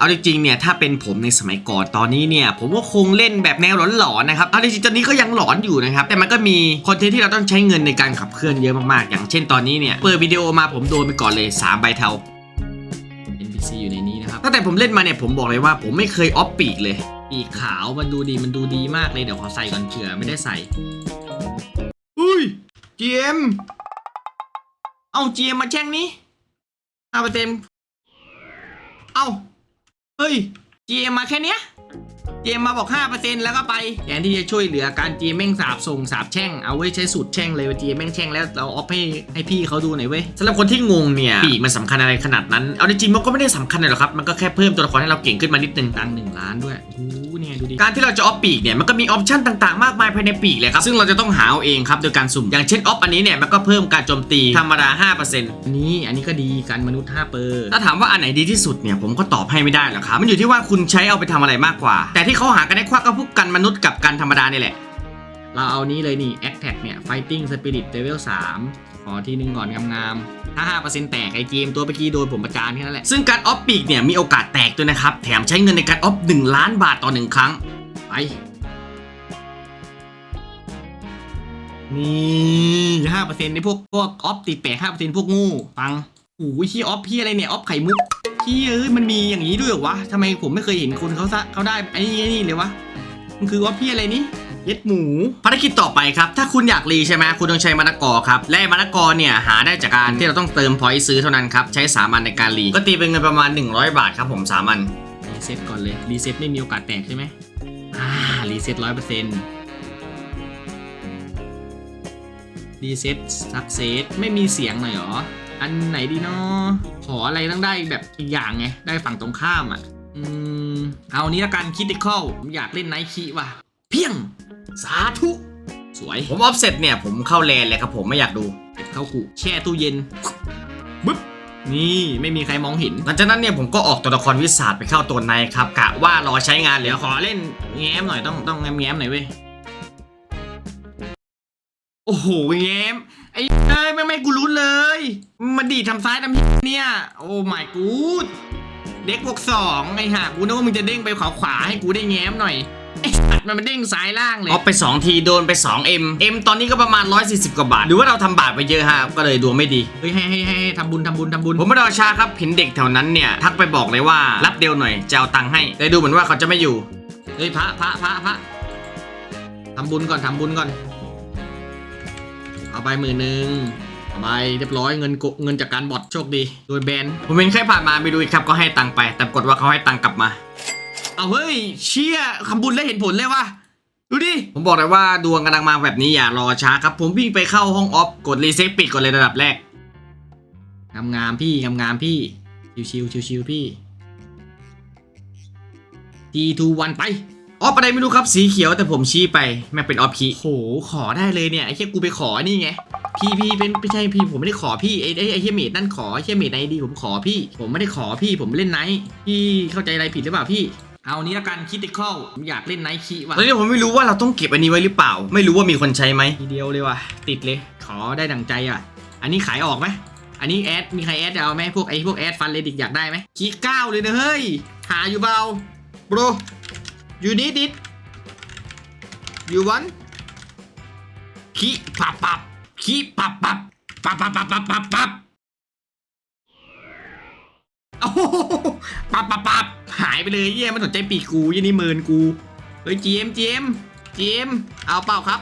เอาจริงๆเนี่ยถ้าเป็นผมในสมัยก่อนตอนนี้เนี่ยผมก็คงเล่นแบบแนวหลอนๆนะครับเอาจริงๆตอนนี้ก็ยังหลอนอยู่นะครับแต่มันก็มีคอนเทนต์ที่เราต้องใช้เงินในการขับเคลื่อนเยอะมากๆ อย่างเช่นตอนนี้เนี่ยเปิดวิดีโอมาผมโดนไปก่อนเลย3ใบเทา NPC อยู่ในนี้นะครับตั้งแต่ผมเล่นมาเนี่ยผมบอกเลยว่าผมไม่เคยออฟปีกเลยปีกขาวมันดูดีมันดูดีมากเลยเดี๋ยวขอใส่ก่อนเผื่อไม่ได้ใส่อุ้ย GM เอา GM มาแช่งนี้ห้าเปอร์เซ็นต์เอา เฮ้ย GM มาแค่เนี้ย GM มาบอก 5%แล้วก็ไปแทนที่จะช่วยเหลือการ GM แม่งสาบส่งสาบแช่ง เอาไว้ใช้สูตรแช่งเลยว่า GM แม่งแช่งแล้วเราออฟให้ให้พี่เขาดูหน่อยเว้ยสำหรับคนที่งงเนี่ยปีกมันสำคัญอะไรขนาดนั้น เอาจริงๆมันก็ไม่ได้สำคัญเลยหรอกครับ มันก็แค่เพิ่มตัวละครให้เราเก่งขึ้นมานิดนึงตังค์หนึ่งล้านด้วยโอ้โหเนี่ยดูดิ การที่เราจะออฟปีกเนี่ยมันก็มีออปชั่นต่างๆ มากมายภายในปีกเลยครับ ซึ่งเราจะต้องหาเอาเองครับโดยการสุ่ม อย่างเช่นออฟอันนี้เนี่ยมันก็เพิ่มการโจมตีธรรมดา5%อันนี้อันนี้ก็ดีการมนุษย์5เปอร์ถ้าถามว่าอันไหนดีที่สุดเนี่ยผมก็ตอบให้ไม่ได้หรอกครับมันอยู่ที่ว่าคุณใช้เอาไปทำอะไรมากกว่าแแต่ที่เขาหากันได้ควักก็พวกกันมนุษย์กับกันธรรมดานี่แหละ เราเอานี้เลยนี่ a t t a c เนี่ย Fighting Spirit Level 3 ขอที่หนึ่งก่อนงามๆ ถ้า 5%แตกไอเกมตัวเมื่อกี้โดนผมประจานแค่นั้นแหละ ซึ่งการออฟปีกเนี่ยมีโอกาสแตกด้วยนะครับ แถมใช้เงินในการออฟ1ล้านบาทต่อ 1 ครั้ง ไป นี่ห้าเปอร์เซ็นต์ในพวกพวกออฟติดแปดห้าเปอร์เซ็นต์พวกงูฟัง โอ้ยที่ออฟพี่อะไรเนี่ยออฟไข่มุกพี่เอ้ยมันมีอย่างนี้ด้วยเหรอวะทำไมผมไม่เคยเห็นคนเขาซะเขาได้ไอ้นี่ไอ้นี่เลยวะมันคือออฟพี่อะไรนี่เย็ดหมูภารกิจต่อไปครับ ถ้าคุณอยากรีใช่ไหมคุณต้องใช้มะละกอครับ และมะละกอเนี่ยหาได้จากการที่เราต้องเติมพอยต์ซื้อเท่านั้นครับ ใช้สามันในการรีก็ตีเป็นเงินประมาณ 100 บาทครับผมสามันรีเซ็ตก่อนเลย รีเซ็ตไม่มีโอกาสแตกใช่ไหมอ่ารีเซ็ตร้อยเปอร์เซ็นต์รีเซ็ตซักเซสไม่มีเสียงหน่อยหรอ อันไหนดีเนาะขออะไรต้องได้แบบอีกอย่างไง ได้ฝั่งตรงข้ามอะ อืม เอานี้ละกันคิดดิคอลผมอยากเล่นไนท์คีว่ะ เพียง สาธุ สวย ผมออฟเซ็ตเนี่ย ผมเข้าแลนเลยครับผมไม่อยากดูเก็บเข้ากูแช่ตู้เย็นบึ๊บนี่ไม่มีใครมองเห็น หลังจากนั้นเนี่ยผมก็ออกตัวละครวิสาดไปเข้าตัวในครับกะว่ารอใช้งานเหลือขอเล่นแง้มหน่อยต้องต้องแง้มแง้มหน่อยเว้ย โอ้โหแง้มไอ้เอ้ยไม่ไม่กูรู้เลย มันดีดทำซ้ายทำเนี่ย โอ้ my god เด็กบวกสองไอ้ห่ากูนึกว่ามึงจะเด้งไปขวาขวาให้กูได้แง้มหน่อยไอ้สัตว์มันมาเด้งซ้ายล่างเลยออฟไป 2 ทีโดนไป 2 M M ตอนนี้ก็ประมาณ 140 กว่าบาท หรือว่าเราทำบาทไปเยอะฮะก็เลยดวงไม่ดี เฮ้ยให้ให้ให้ให้ทำบุญทำบุญทำบุญ ผมไม่รอช้าครับเห็นเด็กแถวนั้นเนี่ยทักไปบอกเลยว่ารับเดียวหน่อยจะเอาตังค์ให้แต่ดูเหมือนว่าเขาจะไม่อยู่ เฮ้ยพระพระพระพระทำบุญก่อนทำบุญก่อน เอาไปหมื่นหนึ่งเอาไปเรียบร้อยเงินกเงินจากการบอทโชคดี โดยแบนผมเห็นใครผ่านมาไปดูอีกครับก็ให้ตังค์ไปแต่กฏว่าเขาให้ตังค์กลับมา เอาเฮ้ยเชี่ยคำบุญแล้วเห็นผลเลยว่ะดูดิ ผมบอกเลยว่าดวงกำลังมาแบบนี้อย่ารอช้าครับ ผมวิ่งไปเข้าห้องออฟกดรีเซ็ตปิดก่อนเลยระดับแรกงามงามพี่งามงามพี่ ชิวชิวชิวชิวพี่ทีทูวันไป ออฟอะไรไม่รู้ครับสีเขียวแต่ผมชี้ไปแม่งเป็นออฟคีโหขอได้เลยเนี่ยไอ้แค่กูไปขอนี่ไงพี่พี่เป็นไม่ใช่พี่ผมไม่ได้ขอพี่ไอ้ไอ้ไอ้เฮียเมดนั่นขอไอ้เฮียเมดในดีผมขอพี่ ผมไม่ได้ขอพี่ผมเล่นไนท์พี่เข้าใจอะไรผิดหรือเปล่าพี่ เอานี้ละกันคิดติคอลผมอยากเล่นไนท์คีว่ะตอนนี้ผมไม่รู้ว่าเราต้องเก็บอันนี้ไว้หรือเปล่า ไม่รู้ว่ามีคนใช้ไหมทีเดียวเลยว่ะติดเลย ขอได้ดังใจอะ อันนี้ขายออกไหมอันนี้แอดมีใครแอดจะเอาไหมพวกไอ้พวกแอดฟันเลดิกอยากได้ไหมคีเก้าเลยนะเฮ้ยหาอยู่เบา bro you need it you want ขี้ปับปับขี้ปับปับปับปับปับปับปับปับโอ้โหปับปับปับหายไปเลยเยี่ยมันสนใจปีกกูยี่นี่เมินกูเฮ้ยเจมเจมเจมเอาเปล่าครับ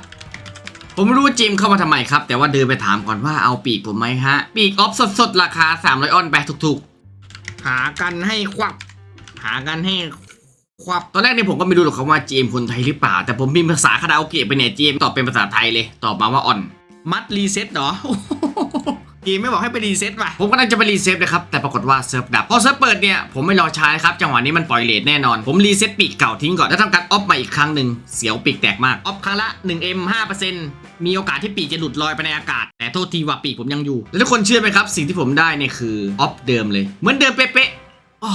ผมไม่รู้ว่าเจมเข้ามาทำไมครับ แต่ว่าเดินไปถามก่อนว่าเอาปีกผมไหมฮะ ปีกออฟสดๆ ราคา 300ออนไปถูกๆ หากันให้ควับหากันให้ ครับตอนแรกเนี่ยผมก็ไม่รู้หรอกครับว่าเจมคนไทยหรือเปล่า แต่ผมพิมพ์ภาษาคาราโอเกะไปเนี่ยเจมตอบเป็นภาษาไทยเลย ตอบมาว่าอ่อน มัดรีเซ็ตเหรอเกมไม่บอกให้ไปรีเซ็ตว่ะ ผมก็น่าจะไปรีเซ็ตนะครับ แต่ปรากฏว่าเซิร์ฟดับ พอเซิร์ฟเปิดเนี่ย ผมไม่รอช้าครับ จังหวะนี้มันปล่อยเลทแน่นอน ผมรีเซ็ตปีกเก่าทิ้งก่อน แล้วทำการออฟมาอีกครั้งหนึ่ง เสียวปีกแตกมาก ออฟครั้งละ 1M 5%มีโอกาสที่ปีกจะหลุดลอยไปในอากาศ แต่โทษทีว่าปีกผมยังอยู่ แล้วทุกคนเชื่อไหมครับ สิ่งที่ผมได้เนี่ยคือออฟเดิมเลย เหมือนเดิมเป๊ะๆอ้อ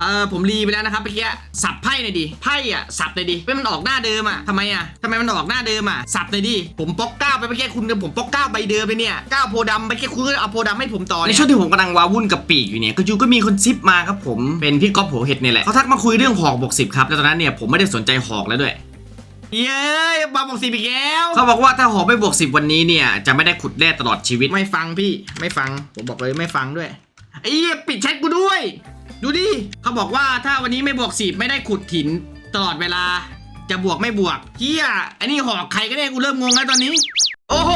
เออผมรีไปแล้วนะครับเมื่อกี้สับไพ่หน่อยดิไพ่อะสับหน่อยดิไม่มันออกหน้าเดิมอะทำไมอะทำไมมันออกหน้าเดิมอะสับหน่อยดิผมปอกเก้าไปเมื่อกี้คุณผมปอกเก้าใบเดิมไปเนี่ยเก้าโพธิ์ดำไปแค่คุณก็เอาโพธิ์ดำให้ผมต่อในช่วงที่ผมกำลังว้าวุ่นกับปีกอยู่เนี่ยก็จูก็มีคนซิปมาครับผมเป็นพี่ก๊อฟหัวเห็ดเนี่ยแหละเขาทักมาคุยเรื่องหอกบวกสิบครับแล้วตอนนั้นเนี่ยผมไม่ได้สนใจหอกแล้วด้วยเย้ยมาบวกสิบอีกแล้วเขาบอกว่าถ้าหอกไม่บวกสิบวันนี้เนี่ยจะไม่ได้ขุดแร่ตลอดชีวิตไม่ฟังพี่ไม่ฟังผมบอกเลยไม่ฟังด้วยไอ้เหี้ยปิดแชทกูด้วย ดูดิเขาบอกว่าถ้าวันนี้ไม่บวกสิบไม่ได้ขุดหินตลอดเวลา จะบวกไม่บวกเฮียอันนี้หอกใครก็ได้กูเริ่มงงแล้วตอนนี้ โอ้โห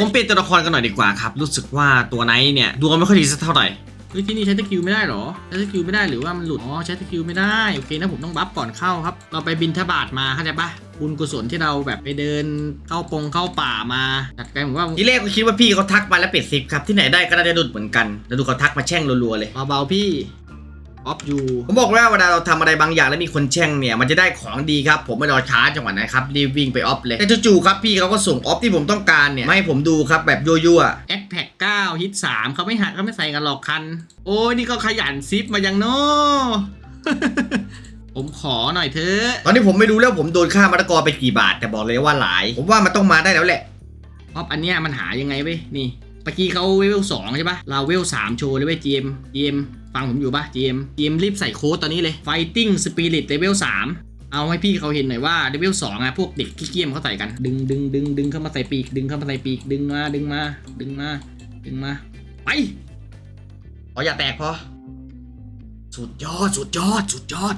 ผมเปลี่ยนตัวละครกันหน่อยดีกว่าครับ รู้สึกว่าตัวไนท์เนี่ยดวงไม่ค่อยดีสักเท่าไหร่ เฮ้ยที่นี่ใช้สกิลไม่ได้เหรอ ใช้สกิลไม่ได้หรือว่ามันหลุด อ๋อใช้สกิลไม่ได้ โอเคนะผมต้องบัฟก่อนเข้าครับ เราไปบินทบาทมาเข้าใจปะบุญกุศลที่เราแบบไปเดินเข้าปงเข้าป่ามาจัดการผมว่าทีแรกก็คิดว่าพี่เขาทักมาแล้วเป็ดซิปครับ ที่ไหนได้ก็ได้ดุดเหมือนกัน แล้วดูเขาทักมาแช่งรัวๆเลยเบาๆพี่ออฟยูผมบอกว่าเวลาเราทำอะไรบางอย่างแล้วมีคนแช่งเนี่ย มันจะได้ของดีครับ ผมไม่รอช้าจังหวะนั้นครับรีบวิ่งไปออฟเลยแต่จู่ๆครับพี่เขาก็ส่งออฟที่ผมต้องการเนี่ยมาให้ผมดูครับแบบยั่วๆแอคแพ็ก เก้าฮิตสามเขาไม่หักเขาไม่ใส่กันหรอกคัน โอ้ยนี่ก็ขยันซิปมายังเนาะผมขอหน่อยเถอะตอนนี้ผมไม่รู้แล้วผมโดนค่ามะละกอไปกี่บาท แต่บอกเลยว่าหลาย ผมว่ามันต้องมาได้แล้วแหละออฟอันเนี้ยมันหายังไงเว้ยนี่เมื่อกี้เขาเวลสองใช่ปะเราเวลสามโชว์เลยเว้ย GM GM ฟังผมอยู่ปะ GM GM รีบใส่โค้ดตอนนี้เลย Fighting Spirit Level 3 เอาให้พี่เขาเห็นหน่อยว่า Level 2อะพวกเด็กขี้เกียจเขาใส่กัน ดึงดึงดึงดึงเข้ามาใส่ปีก ดึงเข้ามาใส่ปีก ดึงมา ดึงมา ดึงมา ดึงมา ไปอ๋ออย่าแตกพอ สุดยอด สุดยอด สุดยอด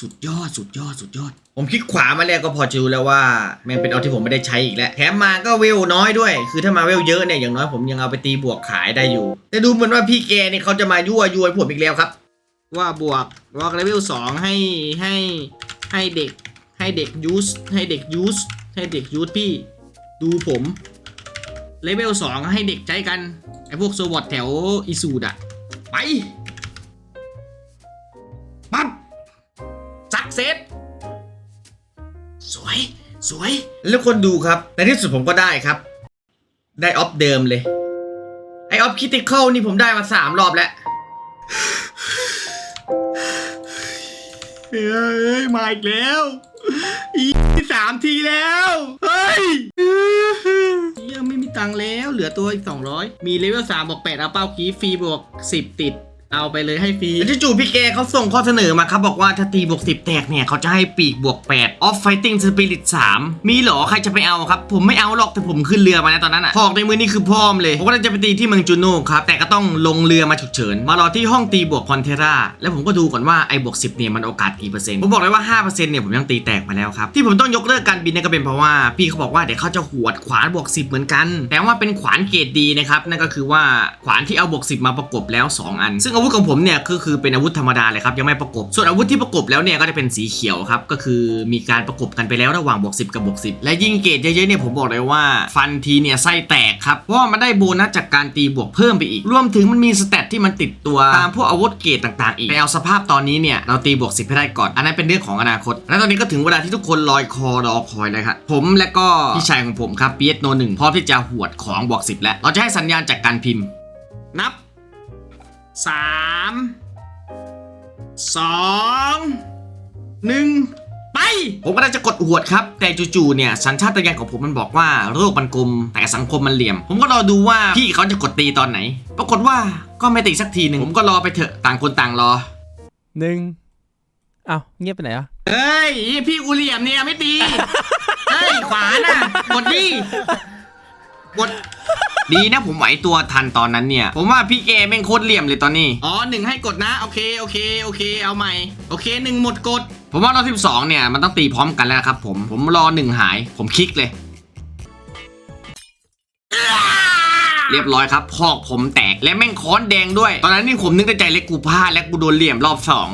สุดยอด สุดยอด สุดยอด ผมคลิกขวามาแล้วก็พอจะรู้แล้วว่า แมันเป็นเอาที่ผมไม่ได้ใช้อีกแล้ว แถมมาก็เวลน้อยด้วย คือถ้ามาเวลเยอะเนี่ย อย่างน้อยผมยังเอาไปตีบวกขายได้อยู่ แต่ดูเหมือนว่าพี่แกเนี่ยเขาจะมายั่วยวนผมอีกแล้วครับ ว่าบวกบวกเลเวลสองให้ให้ให้เด็กให้เด็กยูสให้เด็กยูสให้เด็กยูสพี่ ดูผม เลเวลสองให้เด็กใช้กัน ไอพวกโซวอตแถวอีสูดอะไปปั๊บสักเซตสวย สวย แล้วคนดูครับ ในที่สุดผมก็ได้ครับ ได้ออฟเดิมเลย ไอออฟคิติคอลนี่ผมได้มาสามรอบแล้วเฮ้ยมาอีกแล้ว อีสามทีแล้ว เฮ้ยยังไม่มี ตังค์แล้วเหลือตัวอีก 200 มีเลเวล3บอก 8 เอาเป้าคีฟรีบวก 10 ติด เอาไปเลยให้ฟรีจู่ๆพี่แกเขาส่งข้อเสนอมาครับ บอกว่าถ้าตีบวก10แตกเนี่ย เขาจะให้ปีกบวก8 Off Fighting Spirit 3 มีเหรอ ใครจะไปเอาครับ ผมไม่เอาหรอก แต่ผมขึ้นเรือมาแล้วตอนนั้นอะพอกในมือนี่คือพร้อมเลย ผมก็จะไปตีที่เมืองจูโน่ครับ แต่ก็ต้องลงเรือมาฉุกเฉิน มารอที่ห้องตีบวกพอนเทรา แล้วผมก็ดูก่อนว่าไอ้บวก10เนี่ยมันโอกาสกี่เปอร์เซ็นต์ผมบอกเลยว่า5%เนี่ยผมยังตีแตกมาแล้วครับที่ผมต้องยกเลิกการบินเนี่ยก็เป็นเพราะว่าพี่เขาบอกว่าเดี๋ยวเขาจะหวดขวานบวก10 เหมือนกัน แต่ว่าเป็นขวานเกรดดีนะครับนั่นก็คือว่าขวานที่เอาบวก10 มาประกบแล้ว 2 อัน ซึ่งอาวุธของผมเนี่ยก็คือเป็นอาวุธธรรมดาเลยครับยังไม่ประกบ ส่วนอาวุธที่ประกบแล้วเนี่ยก็จะเป็นสีเขียวครับก็คือมีการประกบกันไปแล้วระหว่างบวก10 กับบวก10 และยิ่งเกรดเยอะๆเนี่ยผมบอกเลยว่าฟันทีเนี่ยไส้แตกครับเพราะมันได้โบนัสจากการตีบวกเพิ่มไปอีก รวมถึงมันมีสเตตที่มันติดตัวตามพวกอาวุธเกรดต่างๆ อีกแต่เอาสภาพตอนนี้เนี่ยเราตีบวก10ให้ได้ก่อน อันนั้นเป็นเรื่องของอนาคต และตอนนี้ก็ถึงเวลาที่ทุกคนลอยคอรอคอยเลยครับผมและก็พี่ชายของผมครับเปียโนหนึ่งพร้อมที่จะหวดของบวก10แล้วเราจะให้สัญญาณจากการพิมพ์ นับ สามสองหนึ่งไป ผมก็ได้จะกดหวดครับ แต่จู่ๆเนี่ยสัญชาตญาณของผมมันบอกว่าโรคมันกลมแต่สังคมมันเหลี่ยม ผมก็รอดูว่าพี่เขาจะกดตีตอนไหน ปรากฏว่าก็ไม่ตีสักทีหนึ่งผมก็รอไปเถอะต่างคนต่างรอหนึ่งอ้าวเงียบไปไหนอะเฮ้ยพี่กูเหลี่ยมเนี่ยไม่ตีเฮ้ยขวาน่ะกดดิกด ดีนะผมไหวตัวทันตอนนั้นเนี่ย ผมว่าพี่เกแม่งโคตรเหลี่ยมเลยตอนนี้ อ๋อหนึ่งให้กดนะ โอเค โอเค โอเค เอาใหม่ โอเคหนึ่งหมดกด ผมว่ารอบที่สองเนี่ย มันต้องตีพร้อมกันแล้วนะครับผม ผมรอหนึ่งหาย ผมคลิกเลย เรียบร้อยครับพอกผมแตกและแม่งค้อนแดงด้วย ตอนนั้นนี่ผมนึกในใจเล็กกูพลาดและกูโดนเหลี่ยมรอบสอง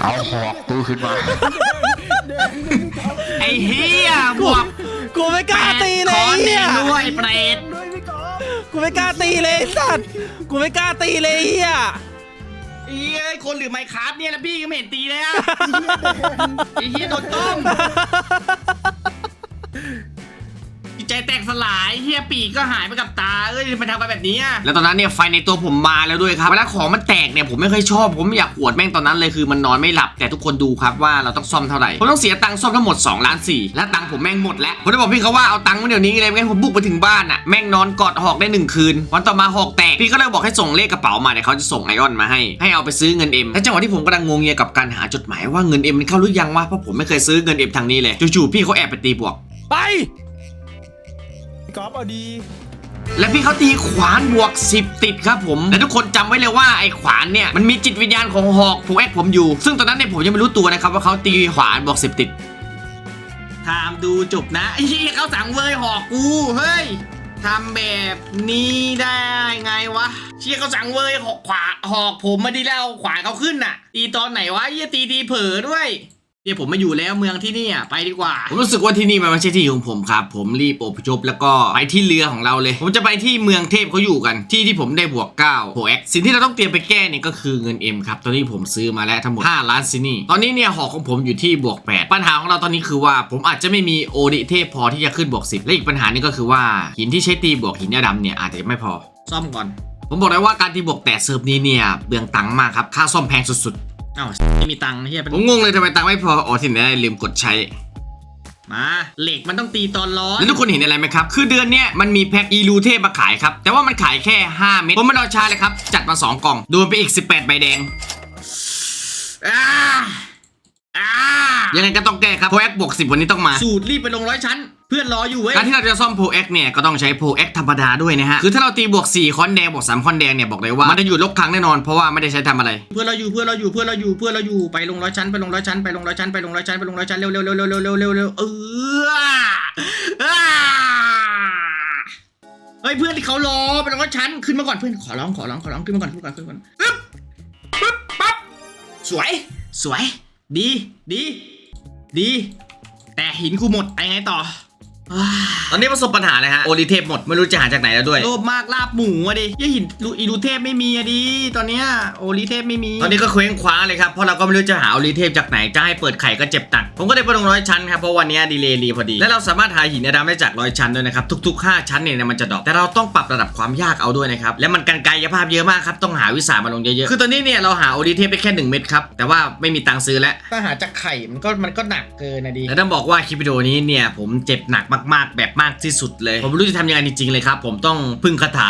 เอาหอกกูขึ้นมา ไอ้เฮียบวก กูไม่กล้าตีเลยค้อนแดเฮียงด้วยเปรตกูไม่กล้าตีเลยไอ้สัตว์กูไม่กล้าตีเลยเฮียไอ้เฮียคนหรือไมค์ครับเนี่ยแล้วพี่ก็ไม่เห็นตีเลยอะไอ้เฮียโดนต้ม ใจแตกสลายเฮียปีกก็หายไปกับตาเอ้ยมันทำกันแบบนี้อะแล้วตอนนั้นเนี่ยไฟในตัวผมมาแล้วด้วยครับเวลาของมันแตกเนี่ยผมไม่ค่อยชอบ ผมอยากอวดแม่งตอนนั้นเลยคือมันนอนไม่หลับแต่ทุกคนดูครับว่าเราต้องซ่อมเท่าไหร่ผมต้องเสียตังค์ซ่อมทั้งหมด2ล้านสี่และตังค์ผมแม่งหมดแล้วผมได้บอกพี่เขาว่าเอาตังค์มาเดี๋ยวนี้เลยไม่งั้นผมบุกไปถึงบ้านอะแม่งนอนกอดหอกได้หนึ่งคืน วันต่อมาหอกแตกพี่ก็เลยบอกให้ส่งเลขกระเป๋ามาเดี๋ยวเขาจะส่งไอออนมาให้ให้เอาไปซื้อเงินเอ็มและจังหวะที่ผมกำลังงงเงียกับการหาจดหมายว่าเงินเอ็มมันเข้าหรือยังวะเพราะผมไม่เคยซื้อเงินเอ็มทางนี้เลยจู่ๆพี่เขาแอบไปตีบวกไป กอล์ฟเอาดีและพี่เขาตีขวานบวก 10 ติดครับผมและทุกคนจำไว้เลยว่าไอ้ขวานเนี่ยมันมีจิตวิญญาณของหอกผูกแอกผมอยู่ ซึ่งตอนนั้นเนี่ยผมยังไม่รู้ตัวนะครับว่าเขาตีขวานบวก 10 ติดทามดูจบนะไอ้เฮียเขาสั่งเวยหอกกูเฮ้ยทำแบบนี้ได้ไงวะ เชี่ยเขาสั่งเวยหอกขวาหอกผมมาดีแล้วขวานเขาขึ้นน่ะ ตีตอนไหนวะเหี้ยตีทีเผลอด้วย เนี่ยผมมาอยู่แล้วเมืองที่นี่อะไปดีกว่า ผมรู้สึกว่าที่นี่มันไม่ใช่ที่ของผมครับ ผมรีบอพยพแล้วก็ไปที่เรือของเราเลย ผมจะไปที่เมืองเทพเขาอยู่กัน ที่ที่ผมได้บวก9โบวกสิ่งที่เราต้องเตรียมไปแก้เนี่ยก็คือเงิน M ครับ ตอนนี้ผมซื้อมาแล้วทั้งหมด 5 ล้านซินี่ ตอนนี้เนี่ยหอกของผมอยู่ที่บวก 8 ปัญหาของเราตอนนี้คือว่าผมอาจจะไม่มีโอดิเทพพอที่จะขึ้นบวก10และอีกปัญหานึงก็คือว่าหินที่ใช้ตีบวกหินดำเนี่ยอาจจะไม่พอซ่อมก่อน ผมบอกเลยว่าการตีบวกแตะเซิร์ฟนี้เนี่ยเบืองตังค์มากครับค่าซ่อมแพงสุดๆ อ้าวไม่มีตังค์เฮียผมงงเลยทำไมตังค์ไม่พออ๋อที่ไหนได้ลืมกดใช้ มาเหล็กมันต้องตีตอนร้อน แล้วทุกคนเห็นอะไรไหมครับ คือเดือนเนี้ยมันมีแพ็คอีลูเทพมาขายครับ แต่ว่ามันขายแค่ 5 เม็ดผมไม่รอช้าเลยครับ จัดมา 2 กล่อง โดนไปอีก 18 ใบแดงอ่าอ่ายังไงก็ต้องแก้ครับโพแอคบวก10วันนี้ต้องมา สูตรรีบไปลงร้อยชั้น พื่อนรออยู่เว้ย การที่เราจะซ่อมโพเอ็กเนี่ยก็ต้องใช้โพเอ็กธรรมดาด้วยนะฮะ คือถ้าเราตีบวก4คอนแดงบวก3คอนแดงเนี่ยบอกเลยว่ามันจะอยู่ลบครั้งแน่นอนเพราะว่าไม่ได้ใช้ทำอะไร เพื่อนเราอยู่เพื่อนเราอยู่เพื่อนเราอยู่เพื่อนเราอยู่ไปลงร้อยชั้นไปลงร้อยชั้นไปลงร้อยชั้นไปลงร้อยชั้นไปลงร้อยชั้นเร็วเร็วเร็วเร็วเร็วเร็วเร็วเออเฮ้ยเพื่อนที่เขารอไปลงร้อยชั้นขึ้นมาก่อนเพื่อนขอร้องขอร้องขอร้องขึ้นมาก่อนขึ้นก่อนขึ้นมาก่อนปึ๊บปึ๊บปั๊บสวยสวย ดีดี ดี แต่หินกูหมดไปไงต่อ ตอนนี้ประสบปัญหาเลยฮะ โอริเทพหมด ไม่รู้จะหาจากไหนแล้วด้วย โลภมากลาบหมูอะดิยี่หินลูอีรูเทพไม่มีอะดิ ตอนเนี้ยโอริเทพไม่มี ตอนนี้ก็เคว้งคว้างเลยครับ เพราะเราก็ไม่รู้จะหาโอริเทพจากไหน จะให้เปิดไข่ก็เจ็บตังค์ผมก็ได้ไปลงร้อยชั้นครับ เพราะวันนี้ดีเลย์รีพอดี และเราสามารถหาหินอดำได้จากร้อยชั้นด้วยนะครับ ทุกๆ 5 ชั้นเนี่ยมันจะดรอปแต่เราต้องปรับระดับความยากเอาด้วยนะครับ และมันกันไกายภาพเยอะมากครับ ต้องหาวิสามาลงเยอะๆ คือตอนนี้เนี่ยเราหาโอริเทพได้แค่1เม็ดครับ แต่ว่าไม่มีตังค์ซื้อแล้วถ้าหาจากไข่มันก็มันก็หนักเกินนะดีและต้องบอกว่าคลิปวิดีโอนี้เนี่ยผมเจ็บหนักมากๆ แบบมากที่สุดเลย ผมไม่รู้จะทำยังไงจริงๆเลยครับ ผมต้องพึ่งคาถา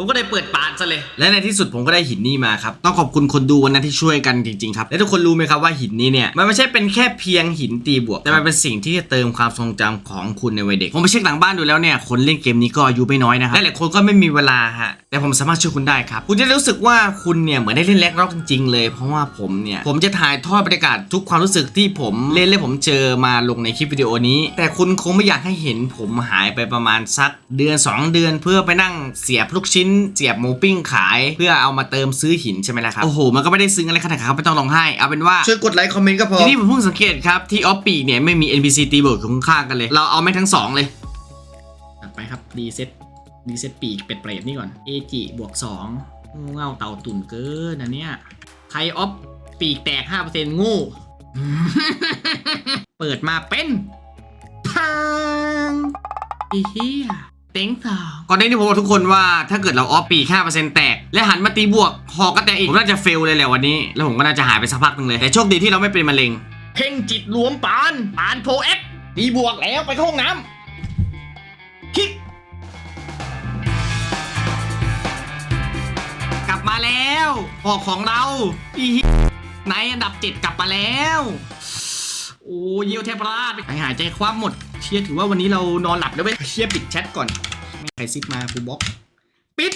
ผมก็ได้เปิดปานซะเลย และในที่สุดผมก็ได้หินนี้มาครับ ต้องขอบคุณคนดูวันนั้นที่ช่วยกันจริงๆครับ และทุกคนรู้ไหมครับว่าหินนี้เนี่ยมันไม่ใช่เป็นแค่เพียงหินตีบวก แต่มันเป็นสิ่งที่จะเติมความทรงจำของคุณในวัยเด็ก ผมไปเช็คหลังบ้านดูแล้วเนี่ยคนเล่นเกมนี้ก็อายุไม่น้อยนะครับและหลายคนก็ไม่มีเวลาฮะแต่ผมสามารถช่วยคุณได้ครับคุณจะรู้สึกว่าคุณเนี่ยเหมือนได้เล่นแล็กร็อกจริงๆ เลย เพราะว่าผมเนี่ยผมจะถ่ายทอดบรรยากาศทุกความรู้สึกที่ผมเล่นและผมเจอมาลงในคลิปวิดีโอนี้ แต่คุณคงไม่อยากให้เห็นผมหายไปประมาณสักเดือน 2 เดือน เพื่อไปนั่งเสียบลูกชิ้นเสียบหมูปิ้งขาย เพื่อเอามาเติมซื้อหินใช่ไหมล่ะครับโอ้โหมันก็ไม่ได้ซึ้งอะไรขนาดนั้นครับไม่ต้องร้องไห้เอาเป็นว่าช่วยกดไลค์คอมเมนต์ก็พอทีนี้ผมเพิ่งสังเกตครับที่ออฟปีเนี่ยไม่มี NPC ตีเบิร์ดอยู่ข้างๆกันเลย เราเอาแม่งทั้งสองเลยตัดไปครับดีเซ็ตดีเซ็ตปีกเป็ดเปรตนี่ก่อนเอจิบวก2เงาเต่าตุ่นเกินนะเนี่ยใครออฟปีกแตก5%งูเปิดมาเป็นพังอีเหี้ย เต็งสองก่อนหน้านี้ผมบอกทุกคนว่าถ้าเกิดเราออฟปีก5%แตก และหันมาตีบวกหอกก็แตกอีก ผมน่าจะเฟลเลยแหละวันนี้ แล้วผมก็น่าจะหายไปสักพักหนึงเลย แต่โชคดีที่เราไม่เป็นมะเร็ง เพ่งจิตรวมปานปานโพเอ็กตีบวกแล้วไปเข้าห้องน้ำคิก กลับมาแล้วหอกของเราอีเหี้ยในอันดับเจ็ดกลับมาแล้ว โอ้เยี่ยวเทพราชไปหายใจคว่ำหมด เชียร์ถือว่าวันนี้เรานอนหลับแล้วเว้ยเชียร์ปิดแชทก่อนไม่ใครซิกมากูบล็อก ปิด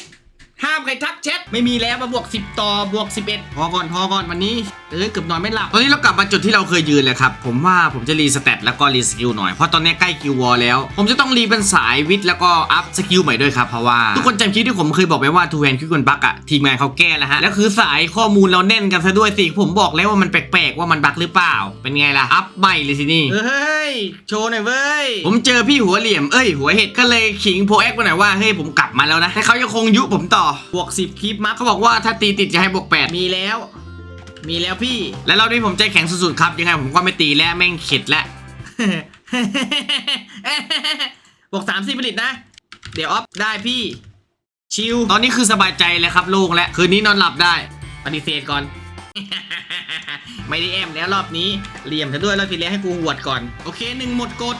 ห้ามใครทักแชทไม่มีแล้วมาบวก 10 ต่อบวก 11 พอก่อนพอก่อนวันนี้เออเกือบนอนไม่หลับตอนนี้เรากลับมาจุดที่เราเคยยืนเลยครับ ผมว่าผมจะรีสเตตแล้วก็รีสกิลหน่อย เพราะตอนนี้ใกล้กิลวอลแล้ว ผมจะต้องรีเป็นสายวิทย์แล้วก็อัพสกิลใหม่ด้วยครับ เพราะว่า ทุกคนจำคลิปที่ผมเคยบอกไปว่าทูแวนคิกคนบักอะทีมงานเขาแก้แล้วฮะ แล้วคือสายข้อมูลเราแน่นกันซะด้วยสิผมบอกแล้วว่ามันแปลกๆว่ามันบักหรือเปล่า เป็นไงล่ะอัพใหม่เลยสินี่เฮ้ยโชว์หน่อยเว้ยผมเจอพี่หัวเหลี่ยมเอ้ยหัวเห็ดก็เลยขิงโพแอ็กไปหน่อยว่าเฮ้ยผมกลับมาแล้วนะแต่เขายังคงยุผมต่อบวก10คลิปมาเขาบอกว่าถ้าตีติดจะให้บวก8มีแล้ว มีแล้วพี่ และเราด้วยผมใจแข็งสุดๆครับ ยังไงผมก็ไม่ตีแล้วแม่งเข็ดแล้วบวกสามสิบผลิตนะ เดี๋ยวออฟได้พี่ ชิล ตอนนี้คือสบายใจเลยครับโล่งและ คืนนี้นอนหลับได้ ปฏิเสธก่อน ไม่ได้แอมแล้วรอบนี้เหลี่ยมซะด้วยแล้วทีเลี้ยให้กูหวดก่อน โอเคหนึ่งหมดกด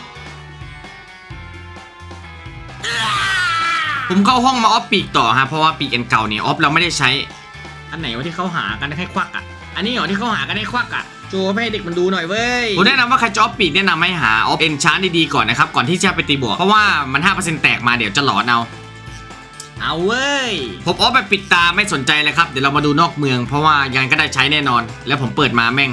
ผมเข้าห้องมาออฟปีกต่อฮะเพราะว่าปีกอันเก่าเนี่ยออฟเราไม่ได้ใช้ อันไหนวะที่เขาหากันให้ควักอะ อันนี้เหรอที่เขาหากันให้ควักอะโจให้เด็กมันดูหน่อยเว้ยผมแนะนำว่าใครจะออฟปีกแนะนำให้หาออฟเอนชานดีๆก่อนนะครับก่อนที่จะไปตีบวกเพราะว่ามัน5%แตกมาเดี๋ยวจะหลอนเอาเอาเว้ย ผมออฟแบบปิดตาไม่สนใจเลยครับ เดี๋ยวเรามาดูนอกเมือง เพราะว่ายังก็ได้ใช้แน่นอน แล้วผมเปิดมาแม่ง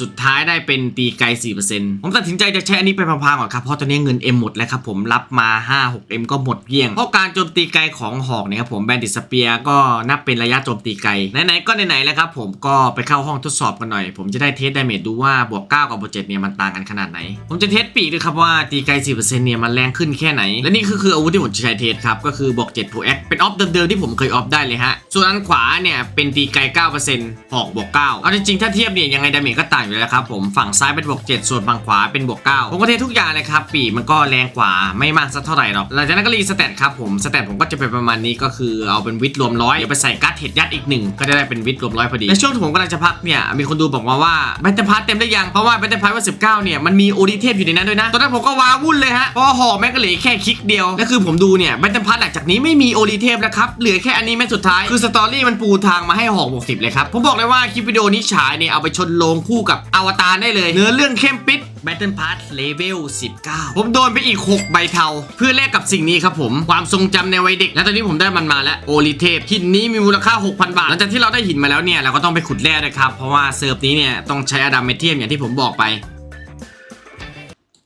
สุดท้ายได้เป็นตีไกล 4%ผมตัดสินใจจะใช้อันนี้ไปพังๆก่อนครับ เพราะตอนนี้เงิน M หมดแล้วครับผมรับมา 5-6M ก็หมดเกลี้ยง เพราะการโจมตีไกลของหอกเนี่ยครับผมแบนดิสเปียก็นับเป็นระยะโจมตีไกล ไหนๆ ก็ไหนๆแล้วครับผมก็ไปเข้าห้องทดสอบกันหน่อย ผมจะได้เทสดเมจดูว่าบวก 9 กับบวก7เนี่ยมันต่างกันขนาดไหน ผมจะเทสปีกด้วยครับว่าตีไกล 4%เนี่ยมันแรงขึ้นแค่ไหน และนี่คือคืออาวุธที่ผมจะใช้เทสครับก็คือบวก7 p แอคเป็นออฟเดิมๆที่ผมเคยออฟได้เลยฮะส่วนอันขวาเนี่ยเป็นตีไกล9%หอกบวก9เอาจริงๆถ้าเทียบเนี่ยยังไงดาเมจก็ต่างางอยู่แล้วครับผมฝั่งซ้ายเป็นบวก7ส่วนฝั่งขวาเป็นบวก9ผมก็เททุกอย่างเลยครับปีมันก็แรงกว่าไม่มากสักเท่าไหร่หรอกหลังจากนั้นก็รีสเตตครับผมสเตตผมก็จะเป็นประมาณนี้ก็คือเอาเป็นวิทรวมร้อยเดี๋ยวไปใส่การ์ดเห็ดยัดอีกหนึ่งก็จะได้เป็นวิทรวมร้อยพอดีในช่วงที่ผมกำลังจะพักเนี่ยมีคนดูบอกมาว่าแบตเตอร์พาร์ตเต็มได้ยังเพราะว่าแบตเตอร์พาร์ตว่า19เนี่ยมันมีโอดีเทพอยู่ในนั้นด้วยนะตอนนั้นผมก็ว้าวุ่นเลยฮะเพราะห่อแม่งก็เหลือแค่คลิกเดียวแล้วคือผมดูเนี่ยแบตเตอร์พาร์ตหลังจากนี้ไม่มีโอดีเทพแล้วครับเหลือแค่อันนี้แม่สุดท้ายคือสตอรี่มันปูทางมาให้ห่อกบวกสิบเลยครับผมบอกเลยว่าคลิปวิดีโอนี้ฉายเนี่ยเอาไปชนโลงคู่กับอวตารได้เลย เนื้อเรื่องเข้มปิด Battle Pass Level 19 ผมโดนไปอีก 6 ใบเทา เพื่อแลกกับสิ่งนี้ครับผม ความทรงจำในวัยเด็ก และตอนนี้ผมได้มันมาแล้ว โอลิเทพหินนี้มีมูลค่า 6,000 บาท หลังจากที่เราได้หินมาแล้วเนี่ย เราก็ต้องไปขุดแร่ด้วยครับ เพราะว่าเซิร์ฟนี้เนี่ย ต้องใช้อะดามเมเทียมอย่างที่ผมบอกไป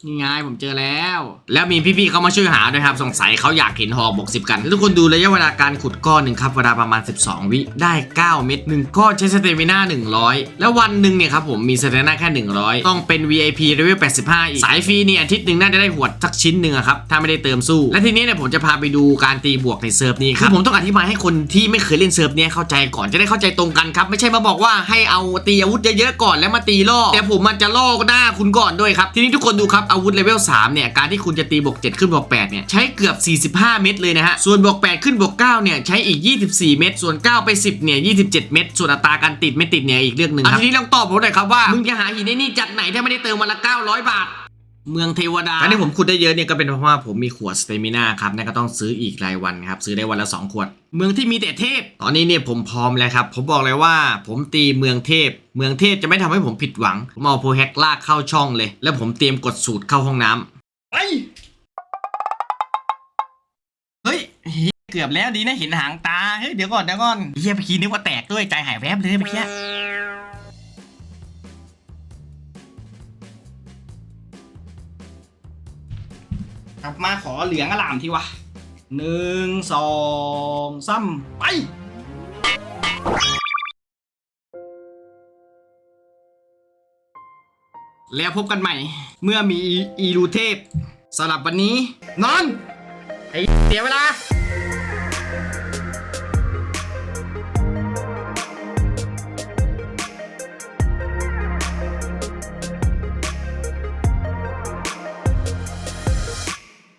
นี่ไงผมเจอแล้ว แล้วมีพี่ๆเขามาช่วยหาด้วยครับสงสัยเขาอยากเห็นหอกบวกสิบกันแล้วทุกคนดูระยะเวลาการขุดก้อนหนึ่งครับเวลาประมาณ 12 วิได้ 9 เม็ดหนึ่งก้อนใช้สเตมิน่า100 แล้ววันหนึ่งเนี่ยครับผมมีสเตมิน่าแค่ 100 ต้องเป็น VIP level 85 อีก สายฟรีเนี่ยอาทิตย์หนึ่งน่าจะได้หวดสักชิ้นหนึ่งอะครับถ้าไม่ได้เติมสู้ และทีนี้เนี่ยผมจะพาไปดูการตีบวกในเซิร์ฟนี้ครับคือผมต้องอธิบายให้คนที่ไม่เคยเล่นเซิร์ฟเนี้เข้าใจก่อนจะได้เข้าใจตรงกันครับไม่ใช่มาบอกว่าให้เอาตีอาวุธเยอะๆก่อนแล้วมาตีล่อแต่ผมมันจะล่อหน้าคุณก่อนด้วยครับทีนี้ทุกคนดูครับอาวุธเลเวล3เนี่ยการที่คุณจะตีบวก7ขึ้นบวก8เนี่ยใช้เกือบ 45 เม็ดเลยนะฮะส่วนบวก8ขึ้นบวก9เนี่ยใช้อีก 24 เม็ดส่วน 9 ไป 10เนี่ย27 เม็ดส่วนอัตราการติดไม่ติดเนี่ยอีกเรื่องหนึ่งครับทีนี้ลองตอบผมหน่อยครับว่ามึงจะหาหินไอ้นี่จากไหนถ้าไม่ได้เติมวันละ900 บาท เมืองเทวดาการที่ผมขุดได้เยอะเนี่ยก็เป็นเพราะว่าผมมีขวดสเตมินาครับนั่นก็ต้องซื้ออีกรายวันครับซื้อได้วันละ 2 ขวด เมืองที่มีแต่เทพ ตอนนี้เนี่ยผมพร้อมแล้วครับ ผมบอกเลยว่าผมตีเมืองเทพ เมืองเทพจะไม่ทำให้ผมผิดหวัง ผมเอาโพแฮกลากเข้าช่องเลย แล้วผมเตรียมกดสูตรเข้าห้องน้ำเฮ้ยเฮ้ยเกือบแล้วดีนะเห็นหางตาเฮ้ยเดี๋ยวก่อนเดี๋ยวก่อนเฮียเมื่อกี้นึกว่าแตกด้วยใจหายแวบเลยเมื่อกี้ ลับมาขอเหลืองอลามทีวะหนึ่งสองซ้ำไป แล้วพบกันใหม่ เมื่อมีอีรูเทพสำหรับวันนี้ นอนไอเสียเวลา